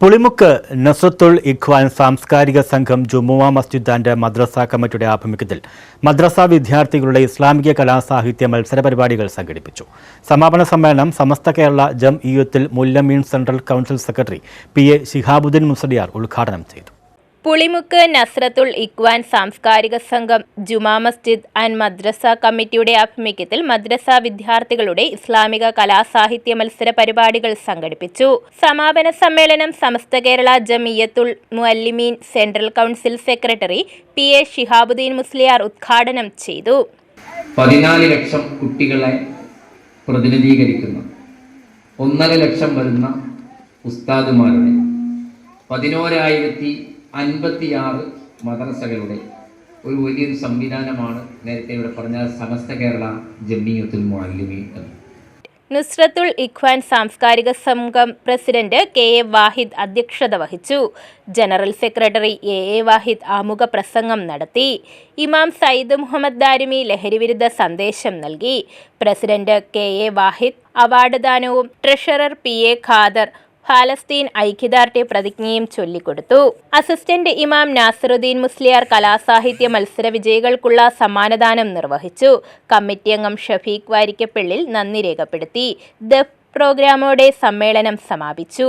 പുളിമുക്ക് നസ്രത്തുൽ ഇഖ്വാൻ സാംസ്കാരിക സംഘം ജുമുവ മസ്ജിദ് ആൻഡ് മദ്രസ കമ്മിറ്റിയുടെ ആഭിമുഖ്യത്തിൽ മദ്രസ വിദ്യാർത്ഥികളുടെ ഇസ്ലാമിക കലാസാഹിത്യ മത്സര പരിപാടികൾ സംഘടിപ്പിച്ചു. സമാപന സമ്മേളനം സമസ്ത കേരള ജം ഇയുത്തിൽ Muallimeen central council secretary P A Shihabuddin Musliyar ഉദ്ഘാടനം ചെയ്തു. പുളിമുക്ക് നസ്രത്തുൽ ഇക്വാൻ സാംസ്കാരിക സംഘം ജുമാ മസ്ജിദ് ആൻഡ് മദ്രസ കമ്മിറ്റിയുടെ ആഭിമുഖ്യത്തിൽ മദ്രസ വിദ്യാർത്ഥികളുടെ ഇസ്ലാമിക കലാസാഹിത്യ മത്സര പരിപാടികൾ സംഘടിപ്പിച്ചു. സമാപന സമ്മേളനം Samastha Kerala Jamiyyathul Muallimeen central council secretary P A Shihabuddin Musliyar ഉദ്ഘാടനം ചെയ്തു. പതിനാല് ലക്ഷം കുട്ടികളെ പ്രതിനിധീകരിക്കുന്ന. ഒന്നര ലക്ഷം വരുന്ന ഉസ്താദുമാരുടെ പതിനോരായിരത്തി അൻപത്തിയാറ് മദ്രസകളുടെ ഒരു വലിയൊരു സംവിധാനമാണ്. നേരത്തെ ഇവിടെ പറഞ്ഞ സമസ്ത കേരള ജമ്മിയത്തുൽ മുഅല്ലിമീൻ നുസ്രത്തുൽ ഇഖ്വാൻ സാംസ്കാരിക സംഘം പ്രസിഡന്റ് കെ എ വാഹിദ് അധ്യക്ഷത വഹിച്ചു. General secretary A A Wahid ആമുഖ പ്രസംഗം നടത്തി. ഇമാം സയ്യിദ് മുഹമ്മദ് ദാരിമി ലഹരിവിരുദ്ധ സന്ദേശം നൽകി. President K A Wahid award ദാനവും treasurer P A Khader ഫാലസ്തീൻ ഐക്യദാർഢ്യ പ്രതിജ്ഞയും ചൊല്ലിക്കൊടുത്തു. അസിസ്റ്റന്റ് ഇമാം നാസറുദ്ദീൻ മുസ്ലിയാർ കലാസാഹിത്യ മത്സര വിജയികൾക്കുള്ള സമ്മാനദാനം നിർവഹിച്ചു. കമ്മിറ്റി അംഗം ഷഫീഖ് വാരിക്കപ്പിള്ളിൽ നന്ദി രേഖപ്പെടുത്തി. ദഫ് പ്രോഗ്രാമോടെ സമ്മേളനം സമാപിച്ചു.